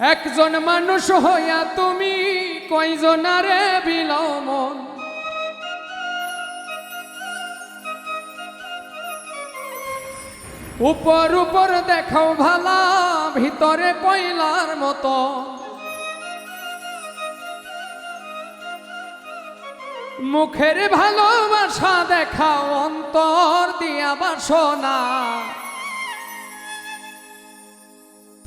একজন মানুষ হইয়া তুমি কয়জনারে বিলমন উপর উপর দেখাও ভালা, ভিতরে পয়লার মতো। মুখের ভালোবাসা দেখাও, অন্তর দিয়া বাসনা।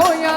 হইয়া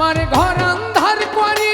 আমার ঘর অন্ধার করি